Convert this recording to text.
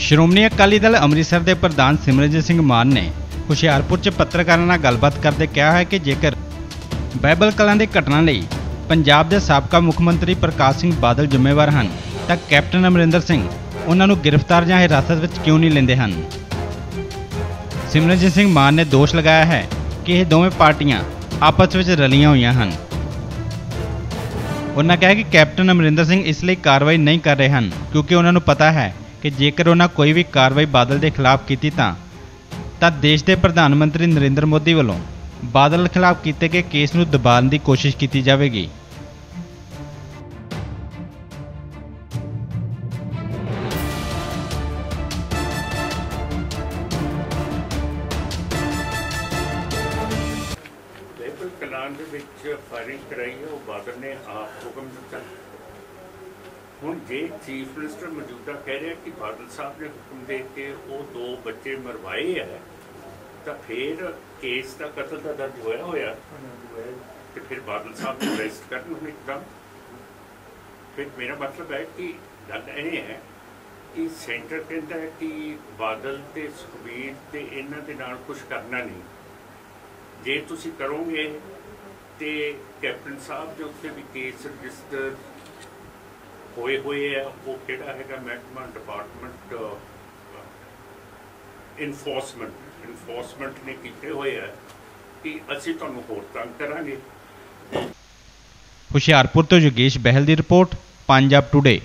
ਸ਼੍ਰੋਮਣੀ ਅਕਾਲੀ ਦਲ ਅੰਮ੍ਰਿਤਸਰ ਦੇ ਪ੍ਰਧਾਨ ਸਿਮਰਨਜੀਤ ਸਿੰਘ ਮਾਨ ਨੇ ਹੁਸ਼ਿਆਰਪੁਰ 'ਚ ਪੱਤਰਕਾਰਾਂ ਨਾਲ ਗੱਲਬਾਤ ਕਰਦੇ ਕਿਹਾ ਹੈ ਕਿ ਜੇਕਰ ਬਾਈਬਲ ਕਲਾਂ ਦੇ ਘਟਨਾ ਲਈ ਪੰਜਾਬ ਦੇ ਸਾਬਕਾ ਮੁੱਖ ਮੰਤਰੀ ਪ੍ਰਕਾਸ਼ ਸਿੰਘ ਬਾਦਲ ਜ਼ਿੰਮੇਵਾਰ ਹਨ, ਤਾਂ ਕੈਪਟਨ ਅਮਰਿੰਦਰ ਸਿੰਘ ਉਹਨਾਂ ਨੂੰ ਗ੍ਰਿਫਤਾਰ ਜਾਂ ਹਿਰਾਸਤ ਵਿੱਚ ਕਿਉਂ ਨਹੀਂ ਲੈਂਦੇ ਹਨ? ਸਿਮਰਨਜੀਤ ਸਿੰਘ ਮਾਨ ਨੇ ਦੋਸ਼ ਲਗਾਇਆ ਹੈ ਕਿ ਇਹ ਦੋਵੇਂ ਪਾਰਟੀਆਂ ਆਪਸ ਵਿੱਚ ਰਲੀਆਂ ਹੋਈਆਂ ਹਨ। ਉਹਨਾਂ ਕਿਹਾ ਕਿ ਕੈਪਟਨ ਅਮਰਿੰਦਰ ਸਿੰਘ ਇਸ ਲਈ ਕਾਰਵਾਈ ਨਹੀਂ ਕਰ ਰਹੇ ਹਨ, ਕਿਉਂਕਿ ਉਹਨਾਂ ਨੂੰ ਪਤਾ ਹੈ ਕਿ ਜੇਕਰ ਉਹਨਾਂ ਕੋਈ ਵੀ ਕਾਰਵਾਈ ਬਾਦਲ ਦੇ ਖਿਲਾਫ ਕੀਤੀ ਤਾਂ ਤਾਂ ਦੇਸ਼ ਦੇ ਪ੍ਰਧਾਨ ਮੰਤਰੀ ਨਰਿੰਦਰ ਮੋਦੀ ਵੱਲੋਂ ਬਾਦਲ ਖਿਲਾਫ ਕੀਤੇ ਗਏ ਕੇਸ ਨੂੰ ਦਬਾਉਣ ਦੀ ਕੋਸ਼ਿਸ਼ ਕੀਤੀ ਜਾਵੇਗੀ। ਕਲਾਨ ਦੇ ਵਿੱਚ ਫਾਇਰਿੰਗ ਕਰਾਈ ਹੈ, ਉਹ ਬਾਦਲ ਨੇ ਆਪ ਹੁਕਮ ਦਿੱਤਾ। ਹੁਣ ਜੇ ਚੀਫ ਮਿਨਿਸਟਰ ਮੌਜੂਦਾ ਕਹਿ ਰਿਹਾ ਕਿ ਬਾਦਲ ਸਾਹਿਬ ਨੇ ਹੁਕਮ ਦੇ ਕੇ ਉਹ ਦੋ ਬੱਚੇ ਮਰਵਾਏ ਹੈ ਤਾਂ ਫਿਰ ਕੇਸ ਦਾ ਕਤਲ ਦਾ ਦਰਜ ਹੋਇਆ ਹੋਇਆ। ਤੇ ਫਿਰ ਬਾਦਲ ਸਾਹਿਬ ਨੂੰ ਅਰੈਸਟ ਕਰਨ ਹੁਣ ਇੱਕਦਮ ਫਿਰ ਮੇਰਾ ਮਤਲਬ ਹੈ ਕਿ ਗੱਲ ਇਹ ਹੈ ਕਿ ਸੈਂਟਰ ਕਹਿੰਦਾ ਹੈ ਕਿ ਬਾਦਲ ਤੇ ਸੁਖਬੀਰ ਤੇ ਇਹਨਾਂ ਦੇ ਨਾਲ ਕੁਝ ਕਰਨਾ ਨਹੀਂ। ਜੇ ਤੁਸੀਂ ਕਰੋਗੇ ਤੇ ਕੈਪਟਨ ਸਾਹਿਬ ਦੇ ਉੱਤੇ ਵੀ ਕੇਸ ਰਜਿਸਟਰ ਹੋਏ ਹੋਏ ਆ, ਉਹ ਕਿਹੜਾ ਹੈਗਾ ਮਹਿਕਮਾ? ਡਿਪਾਰਟਮੈਂਟ ਇਨਫੋਰਸਮੈਂਟ ਇਨਫੋਰਸਮੈਂਟ ਨੇ ਕੀਤੇ ਹੋਏ ਆ ਕਿ ਅਸੀਂ ਤੁਹਾਨੂੰ ਹੋਰ ਤੰਗ ਕਰਾਂਗੇ। ਹੁਸ਼ਿਆਰਪੁਰ ਤੋਂ ਯੋਗੇਸ਼ ਬਹਿਲ ਦੀ ਰਿਪੋਰਟ, ਪੰਜਾਬ ਟੁਡੇ